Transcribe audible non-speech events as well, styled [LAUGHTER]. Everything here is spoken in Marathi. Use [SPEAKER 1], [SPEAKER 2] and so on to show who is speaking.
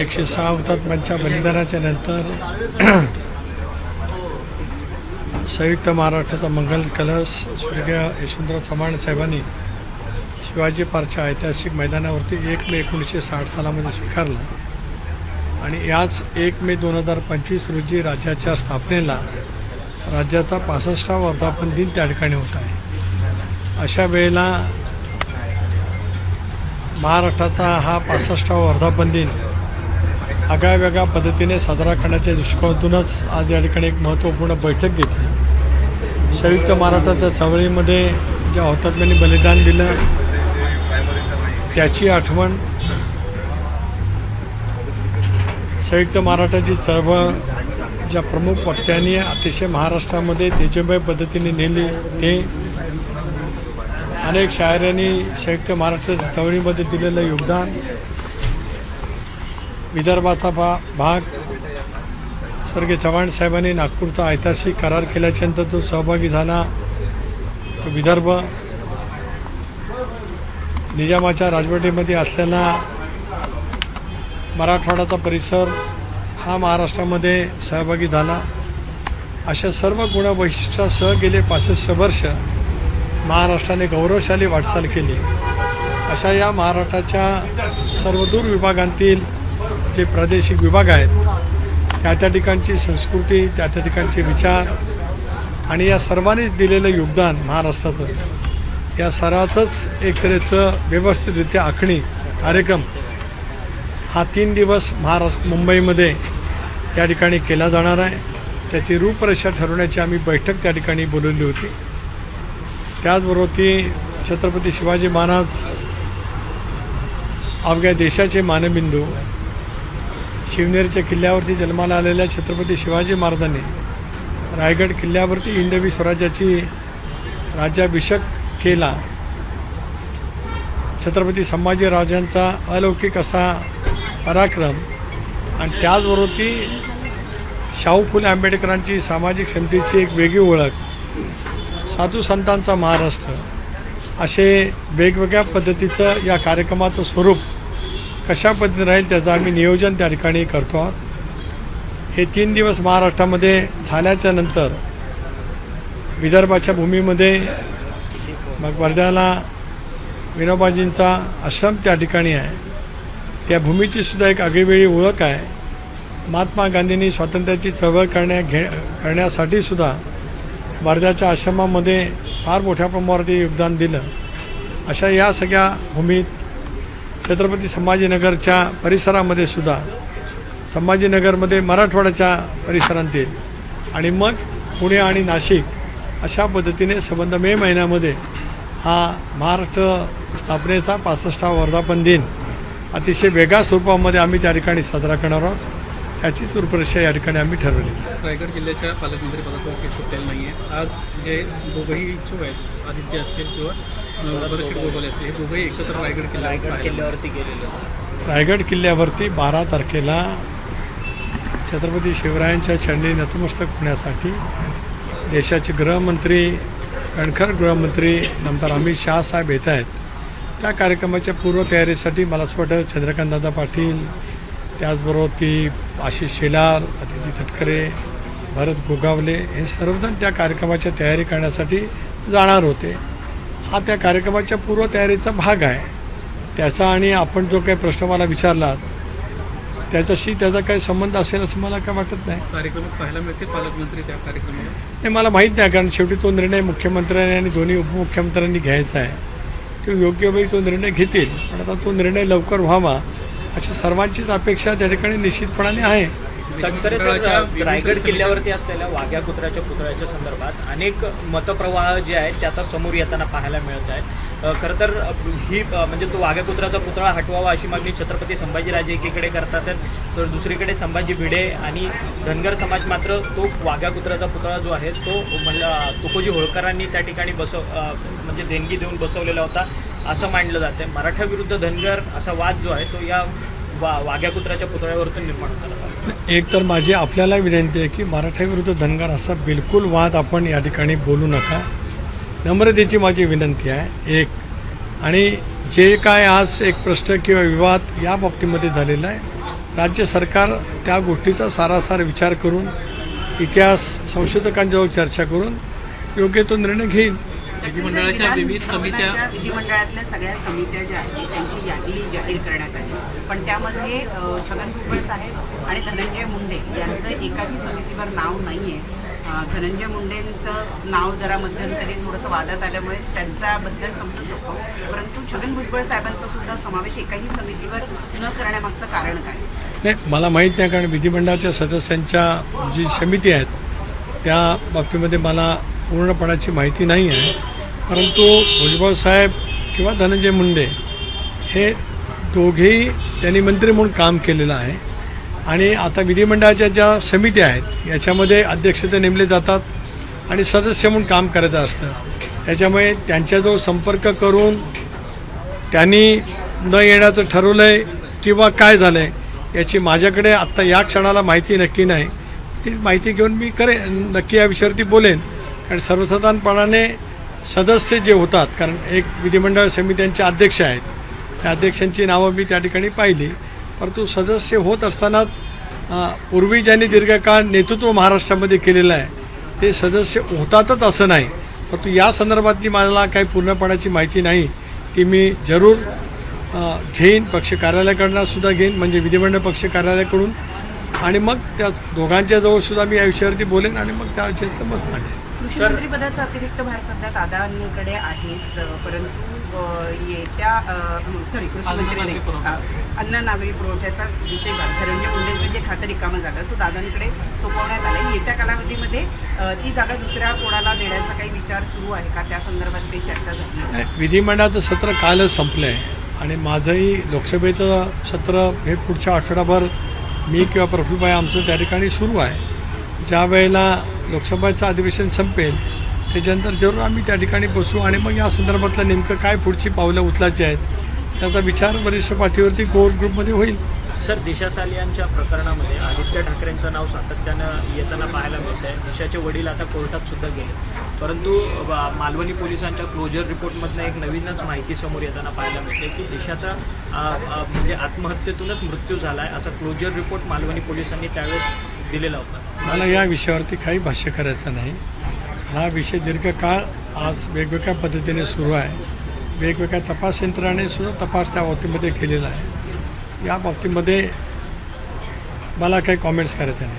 [SPEAKER 1] एकशे सहा हुतात्म्यांच्या बलिदानाच्या नंतर [CLEARS THROAT] संयुक्त महाराष्ट्राचा मंगल कलश स्वर्गीय यशवंतराव चव्हाण साहेबांनी शिवाजी पार्कच्या ऐतिहासिक मैदानावरती एक मे एकोणीसशे साठ सालामध्ये स्वीकारला. आणि याच एक मे दोन हजार पंचवीस रोजी राज्याच्या स्थापनेला राज्याचा पासष्टावा वर्धापन दिन त्या ठिकाणी होत आहे. अशा वेळेला महाराष्ट्राचा हा पासष्टावा वर्धापन दिन आगळ्या वेगळ्या पद्धतीने साजरा करण्याच्या दृष्टिकोनातूनच आज या ठिकाणी एक महत्त्वपूर्ण बैठक घेतली. संयुक्त महाराष्ट्राच्या चळवळीमध्ये ज्या हुतात्म्यांनी बलिदान दिलं त्याची आठवण संयुक्त महाराष्ट्राची चळवळ ज्या प्रमुख वक्त्यांनी अतिशय महाराष्ट्रामध्ये तेजमय पद्धतीने नेली ते अनेक शायरांनी संयुक्त महाराष्ट्राच्या चळवळीमध्ये दिलेलं योगदान विदर्भाचा भा भाग. स्वर्गीय चव्हाण साहेबांनी नागपूरचा ऐतिहासिक करार केल्याच्यानंतर तो सहभागी झाला. तो विदर्भ निजामाच्या राजवटीमध्ये असलेला मराठवाड्याचा परिसर हा महाराष्ट्रामध्ये सहभागी झाला. अशा सर्व गुणवैशिष्ट्यासह गेले पासष्ट वर्ष महाराष्ट्राने गौरवशाली वाटचाल केली. अशा या महाराष्ट्राच्या सर्वदूर विभागांतील जे प्रादेशिक विभाग आहेत त्या त्या ठिकाणची संस्कृती त्या त्या ठिकाणचे विचार आणि या सर्वांनीच दिलेलं योगदान महाराष्ट्राचं या सराचंच एक तऱ्हेचं व्यवस्थितरित्या आखणी कार्यक्रम हा तीन दिवस महाराष्ट्र मुंबईमध्ये त्या ठिकाणी केला जाणार आहे. त्याची रूपरेषा ठरवण्याची आम्ही बैठक त्या ठिकाणी बोलवली होती. त्याचबरोबर ती छत्रपती शिवाजी महाराज अवघ्या देशाचे मानबिंदू शिवनेरच्या किल्ल्यावरती जन्माला आलेल्या छत्रपती शिवाजी महाराजांनी रायगड किल्ल्यावरती हिंदवी स्वराज्याची राज्याभिषेक केला. छत्रपती संभाजीराजांचा अलौकिक असा पराक्रम आणि त्याचबरोबर ती शाहू फुले आंबेडकरांची सामाजिक क्षमतेची एक वेगळी ओळख साधू संतांचा महाराष्ट्र असे वेगवेगळ्या पद्धतीचं या कार्यक्रमाचं स्वरूप कशा पद्धतीने राहील त्याचं आम्ही नियोजन त्या ठिकाणी करतो आहोत. हे तीन दिवस महाराष्ट्रामध्ये झाल्याच्यानंतर विदर्भाच्या भूमीमध्ये मग वर्ध्याला विनोबाजींचा आश्रम त्या ठिकाणी आहे. त्या भूमीची सुद्धा एक आगळीवेगळी ओळख आहे. महात्मा गांधींनी स्वातंत्र्याची चळवळ करण्या घे करण्यासाठी सुद्धा वर्ध्याच्या आश्रमामध्ये फार मोठ्या प्रमाणावरती योगदान दिलं. अशा या सगळ्या भूमीत छत्रपती संभाजीनगरच्या परिसरामध्ये सुद्धा संभाजीनगरमध्ये मराठवाड्याच्या परिसरांतील आणि मग पुणे आणि नाशिक अशा पद्धतीने संबंध मे महिन्यामध्ये हा महाराष्ट्र स्थापनेचा पासष्टावा वर्धापन दिन अतिशय वेगळ्या स्वरूपामध्ये आम्ही त्या ठिकाणी साजरा करणार आहोत. त्याची रूपरेषा या ठिकाणी आम्ही ठरवली.
[SPEAKER 2] रायगड जिल्ह्याच्या पालकमंत्री पदावर काही सुटलेलं नाही आहे आज जे दोघंही इच्छुक आहेत आदित्य असतील किंवा गोगोले असतील हे दोघंही एकत्र रायगड किल्ला
[SPEAKER 3] रायगड किल्ल्यावरती गेलेलो
[SPEAKER 1] रायगड किल्ल्यावरती बारा तारखेला छत्रपती शिवरायांच्या चरणी नतमस्तक होण्यासाठी देशाचे गृहमंत्री कणखर गृहमंत्री नंतर अमित शहा साहेब येत आहेत. त्या कार्यक्रमाच्या पूर्वतयारीसाठी मला असं वाटतं चंद्रकांतदादा पाटील त्याचबरोबर ती आशिष शेलार अतिथी तटकरे भरत गोगावले हे सर्वजण त्या कार्यक्रमाच्या तयारी करण्यासाठी जाणार होते. हा त्या कार्यक्रमाच्या पूर्वतयारीचा भाग आहे. त्याचा आणि आपण जो काही प्रश्न मला विचारलात त्याच्याशी त्याचा काही संबंध असेल असं मला काय वाटत नाही.
[SPEAKER 2] कार्यक्रमात पाहायला मिळतील पालकमंत्री त्या कार्यक्रमाला?
[SPEAKER 1] हे मला माहीत नाही कारण शेवटी तो निर्णय मुख्यमंत्र्यांनी आणि दोन्ही उपमुख्यमंत्र्यांनी घ्यायचा आहे. ते योग्य वेळी तो निर्णय घेतील पण आता तो निर्णय लवकर व्हावा अशी सर्वांचीच अपेक्षा त्या ठिकाणी निश्चितपणाने आहे.
[SPEAKER 3] तटकरे सर
[SPEAKER 2] विधिमंडळाच्या
[SPEAKER 3] रायगड किल्ल्यावरती असलेल्या वाघ्या कुत्र्याच्या पुतळ्याच्या संदर्भात अनेक मतप्रवाह जे आहेत ते आता समोर येताना पाहायला मिळत आहेत. खरं तर ही म्हणजे तो वाघ्या कुत्र्याचा पुतळा हटवावा अशी मागणी छत्रपती संभाजीराजे एकीकडे करतात. तर दुसरीकडे संभाजी भिडे आणि धनगर समाज मात्र तो वाघ्या कुत्र्याचा पुतळा जो आहे तो मला तुकोजी होळकरांनी त्या ठिकाणी बसव म्हणजे देणगी देऊन बसवलेला होता असं मानलं जातं मराठा विरुद्ध धनगर असा वाद जो आहे तो या वा वाघ्या कुत्र्याच्या पुतळ्यावरतून निर्माण होता
[SPEAKER 1] एक तर माझी आपल्याला विनंती आहे की मराठ्याविरुद्ध विरुद्ध असा बिलकुल वाद आपण या ठिकाणी बोलू नका. नम्रतेची माझी विनंती आहे. एक. आणि जे काय आज एक प्रश्न किंवा विवाद या बाबतीमध्ये झालेला आहे राज्य सरकार त्या गोष्टीचा सारासार विचार करून इतिहास संशोधकांजवळ चर्चा करून योग्य तो निर्णय घेईल.
[SPEAKER 2] विधिमंडळाच्या विविध समित्या
[SPEAKER 4] विधिमंडळातल्या सगळ्या समित्या ज्या आहेत त्यांची यादी जाहीर करण्यात आली. पण त्यामध्ये छगन भुजबळ साहेब आणि धनंजय मुंडे यांचं एकाही समितीवर नाव नाही आहे धनंजय मुंडेंचं नाव जरा मध्यंतरी थोडंसं वादात आल्यामुळे त्यांच्याबद्दल समजू शकतो. परंतु छगन भुजबळ साहेबांचा सुद्धा समावेश एकाही समितीवर न करण्यामागचं कारण काय?
[SPEAKER 1] नाही मला माहीत नाही कारण विधिमंडळाच्या सदस्यांच्या जी समिती आहेत त्या बाबतीमध्ये मला पूर्णपणाची माहिती नाही आहे. परंतु भुजबळ साहेब किंवा धनंजय मुंडे हे दोघेही त्यांनी मंत्री म्हणून काम केलेलं आहे. आणि आता विधिमंडळाच्या ज्या समित्या आहेत याच्यामध्ये अध्यक्ष ते नेमले जातात आणि सदस्य म्हणून काम करायचं असतं. त्याच्यामुळे त्यांच्याजवळ संपर्क करून त्यांनी न येण्याचं ठरवलं आहे किंवा काय झालं आहे याची माझ्याकडे आत्ता या क्षणाला माहिती नक्की नाही. ती माहिती घेऊन मी करेन. नक्की या विषयावरती बोलेन. कारण सर्वसाधारणपणाने सदस्य जे होतात कारण एक विधिमंडळ समित्यांचे अध्यक्ष आहेत त्या अध्यक्षांची नावं मी त्या ठिकाणी पाहिली. परंतु सदस्य होत असतानाच पूर्वी ज्यांनी दीर्घकाळ नेतृत्व महाराष्ट्रामध्ये केलेलं आहे ते सदस्य होतातच असं नाही. परंतु या संदर्भातली मला काही पूर्णपणाची माहिती नाही. ती मी जरूर घेईन पक्ष कार्यालयाकडनं सुद्धा घेईन म्हणजे विधिमंडळ पक्ष कार्यालयाकडून. आणि मग त्या दोघांच्या जवळ सुद्धा मी या विषयावरती बोलेन आणि मग त्या विषयाचं मत मांडेन.
[SPEAKER 4] पदाचा अतिरिक्त भार सध्या दादांकडे आहेच अ, परंतु येत्या सॉरी कृषी
[SPEAKER 2] अन्न नागरी
[SPEAKER 4] पुरवठ्याचा विषय घाल. धनंजय मुंडेंचं जे खातं रिकामं झालं तो दादांकडे सोपवण्यात आलं. येत्या कालावधीमध्ये ती जागा दुसऱ्या कोणाला देण्याचा काही विचार सुरू आहे का? त्या संदर्भात काही चर्चा झाली. आहे?
[SPEAKER 1] नाही, विधिमंडळाचं सत्र कालच संपलं आहे आणि माझंही लोकसभेचं सत्र हे पुढच्या आठवडाभर मी किंवा प्रफुलबाई आमचं त्या ठिकाणी सुरू आहे. ज्या वेळेला लोकसभेचं अधिवेशन संपेल त्याच्यानंतर जरूर आम्ही त्या ठिकाणी बसू आणि मग या संदर्भातलं नेमकं काय पुढची पावलं उचलायची आहेत त्याचा विचार वरिष्ठ पातळीवरती कोर ग्रुपमध्ये होईल.
[SPEAKER 3] सर दिशा सालियांच्या प्रकरणामध्ये आदित्य ठाकरेंचं नाव सातत्यानं येताना पाहायला मिळत आहे दिशाचे वडील आता कोर्टात सुद्धा गेले. परंतु मालवणी पोलिसांच्या क्लोजर रिपोर्टमधनं एक नवीनच माहिती समोर येताना पाहायला मिळते की दिशाचा म्हणजे आत्महत्येतूनच मृत्यू झाला आहे असा क्लोजर रिपोर्ट मालवणी पोलिसांनी त्यावेळेस दिलेला होता.
[SPEAKER 1] मला या विषयावरती काही भाष्य करायचं नाही. हा विषय दीर्घकाळ आज वेगवेगळ्या पद्धतीने सुरू आहे. वेगवेगळ्या तपास यंत्रणेसुद्धा तपास त्या बाबतीमध्ये केलेला आहे. या बाबतीमध्ये मला काही कॉमेंट्स करायचे नाही.